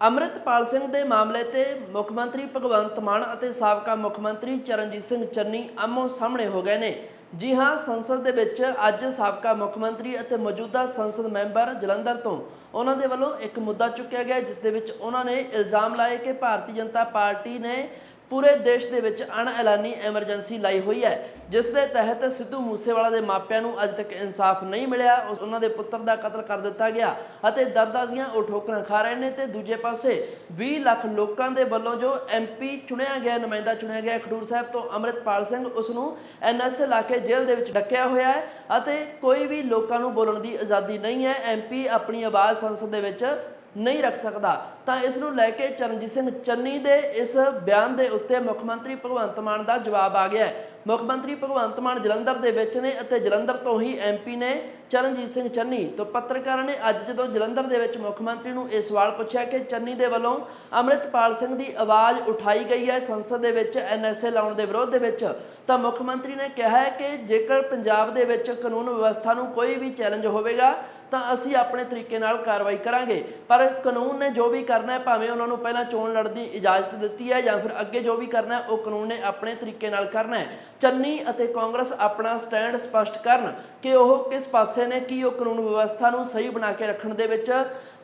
ਅੰਮ੍ਰਿਤਪਾਲ ਸਿੰਘ ਦੇ ਮਾਮਲੇ ਤੇ ਮੁੱਖ ਮੰਤਰੀ ਭਗਵੰਤ ਮਾਨ ਅਤੇ ਸਾਬਕਾ ਮੁੱਖ ਮੰਤਰੀ ਚਰਨਜੀਤ ਸਿੰਘ ਚੰਨੀ ਆਮੋ ਸਾਹਮਣੇ ਹੋ ਗਏ ਨੇ। ਜੀ ਹਾਂ, ਸੰਸਦ ਦੇ ਵਿੱਚ ਅੱਜ ਸਾਬਕਾ ਮੁੱਖ ਮੰਤਰੀ ਅਤੇ ਮੌਜੂਦਾ ਸੰਸਦ ਮੈਂਬਰ ਜਲੰਧਰ ਤੋਂ ਉਹਨਾਂ ਦੇ ਵੱਲੋਂ ਇੱਕ ਮੁੱਦਾ ਚੁੱਕਿਆ ਗਿਆ, ਜਿਸ ਦੇ ਵਿੱਚ ਉਹਨਾਂ ਨੇ ਇਲਜ਼ਾਮ ਲਾਏ ਕਿ ਭਾਰਤੀ ਜਨਤਾ ਪਾਰਟੀ ਨੇ ਪੂਰੇ ਦੇਸ਼ ਦੇ ਵਿੱਚ ਅਣਐਲਾਨੀ ਐਮਰਜੈਂਸੀ ਲਾਈ ਹੋਈ ਹੈ, ਜਿਸ ਦੇ ਤਹਿਤ ਸਿੱਧੂ ਮੂਸੇਵਾਲਾ ਦੇ ਮਾਪਿਆਂ ਨੂੰ ਅੱਜ ਤੱਕ ਇਨਸਾਫ ਨਹੀਂ ਮਿਲਿਆ ਉਹਨਾਂ ਦੇ ਪੁੱਤਰ ਦਾ ਕਤਲ ਕਰ ਦਿੱਤਾ ਗਿਆ ਅਤੇ ਦਰਦਾਂ ਦੀਆਂ ਉਹ ਠੋਕਰਾਂ ਖਾ ਰਹੇ ਨੇ ਤੇ ਦੂਜੇ ਪਾਸੇ 20 ਲੱਖ ਲੋਕਾਂ ਦੇ ਵੱਲੋਂ ਜੋ ਐਮਪੀ ਚੁਣਿਆ ਗਿਆ, ਨੁਮਾਇੰਦਾ ਚੁਣਿਆ ਗਿਆ ਖਡੂਰ ਸਾਹਿਬ ਤੋਂ ਅੰਮ੍ਰਿਤਪਾਲ ਸਿੰਘ, ਉਸ ਨੂੰ ਐਨਐਸਏ ਲਾ ਕੇ ਜੇਲ੍ਹ ਦੇ ਵਿੱਚ ਡੱਕਿਆ ਹੋਇਆ ਹੈ ਅਤੇ ਕੋਈ ਵੀ ਲੋਕਾਂ ਨੂੰ ਬੋਲਣ ਦੀ ਆਜ਼ਾਦੀ ਨਹੀਂ ਹੈ। ਐਮਪੀ ਆਪਣੀ ਆਵਾਜ਼ ਸੰਸਦ ਦੇ ਵਿੱਚ ਨਹੀਂ ਰੱਖ ਸਕਦਾ, ਤਾਂ ਇਸ ਨੂੰ ਲੈ ਕੇ ਚਰਨਜੀਤ ਸਿੰਘ ਚੰਨੀ ਦੇ ਇਸ ਬਿਆਨ ਦੇ ਉੱਤੇ ਮੁੱਖ ਮੰਤਰੀ ਭਗਵੰਤ ਮਾਨ ਦਾ ਜਵਾਬ ਆ ਗਿਆ ਹੈ। ਮੁੱਖ ਮੰਤਰੀ ਭਗਵੰਤ ਮਾਨ ਜਲੰਧਰ ਦੇ ਵਿੱਚ ਨੇ ਅਤੇ ਜਲੰਧਰ ਤੋਂ ਹੀ ਐਮਪੀ ਨੇ ਚਰਨਜੀਤ ਸਿੰਘ ਚੰਨੀ ਤੋਂ ਪੱਤਰਕਾਰਾਂ ਨੇ ਅੱਜ ਜਦੋਂ ਜਲੰਧਰ ਦੇ ਵਿੱਚ ਮੁੱਖ ਮੰਤਰੀ ਨੂੰ ਇਹ ਸਵਾਲ ਪੁੱਛਿਆ ਕਿ ਚੰਨੀ ਦੇ ਵੱਲੋਂ ਅੰਮ੍ਰਿਤਪਾਲ ਸਿੰਘ ਦੀ ਆਵਾਜ਼ ਉਠਾਈ ਗਈ ਹੈ ਸੰਸਦ ਦੇ ਵਿੱਚ ਐਨਐਸਏ ਲਾਉਣ ਦੇ ਵਿਰੋਧ ਦੇ ਵਿੱਚ, ਤਾਂ ਮੁੱਖ ਮੰਤਰੀ ਨੇ ਕਿਹਾ ਹੈ ਕਿ ਜੇਕਰ ਪੰਜਾਬ ਦੇ ਵਿੱਚ ਕਾਨੂੰਨ ਵਿਵਸਥਾ ਨੂੰ ਕੋਈ ਵੀ ਚੈਲੰਜ ਹੋਵੇਗਾ ਤਾਂ ਅਸੀਂ ਆਪਣੇ ਤਰੀਕੇ ਨਾਲ ਕਾਰਵਾਈ ਕਰਾਂਗੇ। ਪਰ ਕਾਨੂੰਨ ਨੇ ਜੋ ਵੀ ਕਰਨਾ ਹੈ, ਭਾਵੇਂ ਉਹਨਾਂ ਨੂੰ ਪਹਿਲਾਂ ਚੋਣ ਲੜਨ ਦੀ ਇਜਾਜ਼ਤ ਦਿੱਤੀ ਹੈ ਜਾਂ ਫਿਰ ਅੱਗੇ ਜੋ ਵੀ ਕਰਨਾ ਹੈ, ਉਹ ਕਾਨੂੰਨ ਨੇ ਆਪਣੇ ਤਰੀਕੇ ਨਾਲ ਕਰਨਾ ਹੈ। ਚੰਨੀ ਅਤੇ ਕਾਂਗਰਸ ਆਪਣਾ ਸਟੈਂਡ ਸਪਸ਼ਟ ਕਰਨ ਕਿ ਉਹ ਕਿਸ ਪਾਸੇ ਨੇ, ਕੀ ਉਹ ਕਾਨੂੰਨ ਵਿਵਸਥਾ ਨੂੰ ਸਹੀ ਬਣਾ ਕੇ ਰੱਖਣ ਦੇ ਵਿੱਚ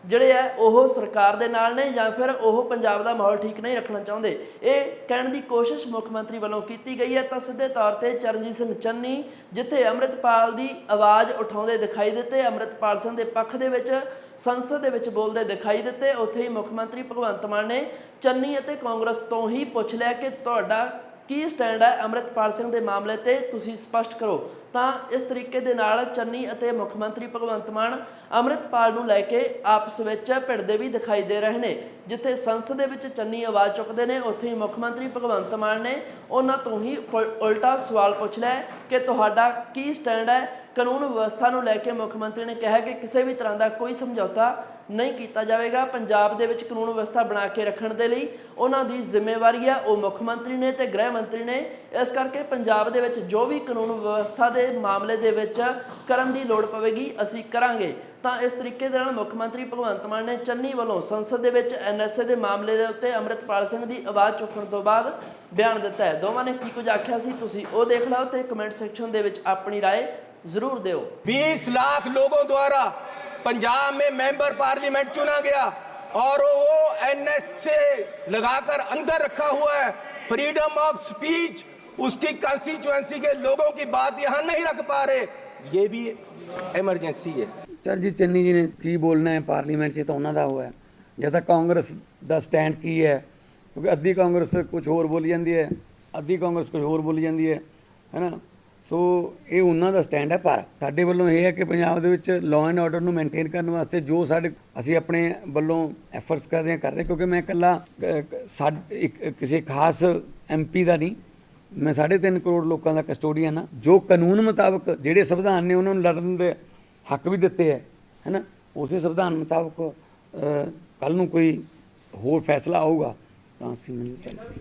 ਜਿਹੜੇ ਆ, ਉਹ ਸਰਕਾਰ ਦੇ ਨਾਲ ਨੇ ਜਾਂ ਫਿਰ ਉਹ ਪੰਜਾਬ ਦਾ ਮਾਹੌਲ ਠੀਕ ਨਹੀਂ ਰੱਖਣਾ ਚਾਹੁੰਦੇ। ਇਹ ਕਹਿਣ ਦੀ ਕੋਸ਼ਿਸ਼ ਮੁੱਖ ਮੰਤਰੀ ਵੱਲੋਂ ਕੀਤੀ ਗਈ ਹੈ। ਤਾਂ ਸਿੱਧੇ ਤੌਰ ਤੇ ਚਰਨਜੀਤ ਸਿੰਘ ਚੰਨੀ ਜਿੱਥੇ ਅੰਮ੍ਰਿਤਪਾਲ ਦੀ ਆਵਾਜ਼ ਉਠਾਉਂਦੇ ਦਿਖਾਈ ਦਿੱਤੇ, ਅੰਮ੍ਰਿਤਪਾਲ ਸਿੰਘ ਦੇ ਪੱਖ ਦੇ ਵਿੱਚ, ਸੰਸਦ ਦੇ ਵਿੱਚ ਬੋਲਦੇ ਦਿਖਾਈ ਦਿੱਤੇ, ਉੱਥੇ ਹੀ ਮੁੱਖ ਮੰਤਰੀ ਭਗਵੰਤ ਮਾਨ ਨੇ ਚੰਨੀ ਅਤੇ ਕਾਂਗਰਸ ਤੋਂ ਹੀ ਪੁੱਛ ਲਿਆ ਕਿ ਤੁਹਾਡਾ ਕੀ ਸਟੈਂਡ ਹੈ ਅੰਮ੍ਰਿਤਪਾਲ ਸਿੰਘ ਦੇ ਮਾਮਲੇ ਤੇ ਤੁਸੀਂ ਸਪਸ਼ਟ ਕਰੋ। ਤਾਂ ਇਸ ਤਰੀਕੇ ਦੇ ਨਾਲ ਚੰਨੀ ਅਤੇ ਮੁੱਖ ਮੰਤਰੀ ਭਗਵੰਤ ਮਾਨ ਅੰਮ੍ਰਿਤਪਾਲ ਨੂੰ ਲੈ ਕੇ ਆਪਸ ਵਿੱਚ ਭਿੜਦੇ ਵੀ ਦਿਖਾਈ ਦੇ ਰਹੇ ਨੇ। ਜਿੱਥੇ ਸੰਸਦ ਦੇ ਵਿੱਚ ਚੰਨੀ ਆਵਾਜ਼ ਚੁੱਕਦੇ ਨੇ, ਉੱਥੇ ਹੀ ਮੁੱਖ ਮੰਤਰੀ ਭਗਵੰਤ ਮਾਨ ਨੇ ਉਹਨਾਂ ਤੋਂ ਹੀ ਪੁ- ਉਲਟਾ ਸਵਾਲ ਪੁੱਛ ਲਿਆ ਕਿ ਤੁਹਾਡਾ ਕੀ ਸਟੈਂਡ ਹੈ ਕਾਨੂੰਨ ਵਿਵਸਥਾ ਨੂੰ ਲੈ ਕੇ ਮੁੱਖ ਮੰਤਰੀ ਨੇ ਕਿਹਾ ਕਿ ਕਿਸੇ ਵੀ ਤਰ੍ਹਾਂ ਦਾ ਕੋਈ ਸਮਝੌਤਾ ਨਹੀਂ ਕੀਤਾ ਜਾਵੇਗਾ ਪੰਜਾਬ ਦੇ ਵਿੱਚ ਕਾਨੂੰਨ ਵਿਵਸਥਾ ਬਣਾ ਕੇ ਰੱਖਣ ਦੇ ਲਈ ਉਹਨਾਂ ਦੀ ਜ਼ਿੰਮੇਵਾਰੀ ਹੈ ਉਹ ਮੁੱਖ ਮੰਤਰੀ ਨੇ ਤੇ ਗ੍ਰਹਿ ਮੰਤਰੀ ਨੇ ਇਸ ਕਰਕੇ ਪੰਜਾਬ ਦੇ ਵਿੱਚ ਜੋ ਵੀ ਕਾਨੂੰਨ ਵਿਵਸਥਾ ਦੇ ਮਾਮਲੇ ਦੇ ਵਿੱਚ ਕਰਨ ਦੀ ਲੋੜ ਪਵੇਗੀ ਅਸੀਂ ਕਰਾਂਗੇ ਤਾਂ ਇਸ ਤਰੀਕੇ ਦੇ ਨਾਲ ਮੁੱਖ ਮੰਤਰੀ ਭਗਵੰਤ ਮਾਨ ਨੇ ਚੰਨੀ ਵੱਲੋਂ ਸੰਸਦ ਦੇ ਵਿੱਚ ਐਨਐਸਏ ਦੇ ਮਾਮਲੇ ਦੇ ਉੱਤੇ ਅੰਮ੍ਰਿਤਪਾਲ ਸਿੰਘ ਦੀ ਆਵਾਜ਼ ਚੁੱਕਣ ਤੋਂ ਬਾਅਦ ਬਿਆਨ ਦਿੱਤਾ ਹੈ ਦੋਵਾਂ ਨੇ ਕੀ ਕੁਝ ਆਖਿਆ ਸੀ ਤੁਸੀਂ ਉਹ ਦੇਖ ਲਓ ਤੇ ਕਮੈਂਟ ਸੈਕਸ਼ਨ ਦੇ ਵਿੱਚ ਆਪਣੀ رائے ਜ਼ਰੂਰ ਦਿਓ 20 लाख लोगों द्वारा पंजाब में मेंबर पार्लियामेंट चुना गया और वो एनएस से लगाकर अंदर रखा हुआ है फ्रीडम ऑफ स्पीच उसकी कंस्टिट्यूएंसी के लोगों की बात यहाँ नहीं रख पा रहे ये भी इमरजेंसी है ਚਲ ਜੀ ਚੰਨੀ ਜੀ ਨੇ ਕੀ ਬੋਲਣਾ ਹੈ ਪਾਰਲੀਮੈਂਟ 'ਚ ਤਾਂ ਉਹਨਾਂ ਦਾ ਹੋਇਆ ਜਾਂ ਤਾਂ ਕਾਂਗਰਸ ਦਾ ਸਟੈਂਡ ਕੀ ਹੈ ਕਿਉਂਕਿ ਅੱਧੀ ਕਾਂਗਰਸ ਕੁਝ ਹੋਰ ਬੋਲੀ ਜਾਂਦੀ ਹੈ ਅੱਧੀ ਕਾਂਗਰਸ ਕੁਝ ਹੋਰ ਬੋਲੀ ਜਾਂਦੀ ਹੈ ਹੈਨਾ ਸੋ ਇਹ ਉਹਨਾਂ ਦਾ ਸਟੈਂਡ ਹੈ ਪਰ ਸਾਡੇ ਵੱਲੋਂ ਇਹ ਹੈ ਕਿ ਪੰਜਾਬ ਦੇ ਵਿੱਚ ਲਾਅ ਐਂਡ ਆਰਡਰ ਨੂੰ ਮੇਨਟੇਨ ਕਰਨ ਵਾਸਤੇ ਜੋ ਸਾਡੇ ਅਸੀਂ ਆਪਣੇ ਵੱਲੋਂ ਐਫਰਟਸ ਕਰਦੇ ਹਾਂ ਕਰ ਰਹੇ ਕਿਉਂਕਿ ਮੈਂ ਇਕੱਲਾ ਅਹ, ਇੱਕ ਕਿਸੇ ਖਾਸ ਐਮਪੀ ਦਾ ਨਹੀਂ। ਮੈਂ 3.5 ਕਰੋੜ ਲੋਕਾਂ ਦਾ ਕਸਟੋਡੀਅਨ ਹਾਂ। ਜੋ ਕਾਨੂੰਨ ਮੁਤਾਬਕ ਜਿਹੜੇ ਸੰਵਿਧਾਨ ਨੇ ਉਹਨਾਂ ਨੂੰ ਲੜਨ ਦੇ ਹੱਕ ਵੀ ਦਿੱਤੇ ਹੈ ਹੈਨਾ? ਉਸੇ ਸੰਵਿਧਾਨ ਮੁਤਾਬਕ ਕੱਲ ਨੂੰ ਕੋਈ ਹੋਰ ਫੈਸਲਾ ਆਊਗਾ ਤਾਂ ਅਸੀਂ ਮੰਨ ਚੱਲਾਂਗੇ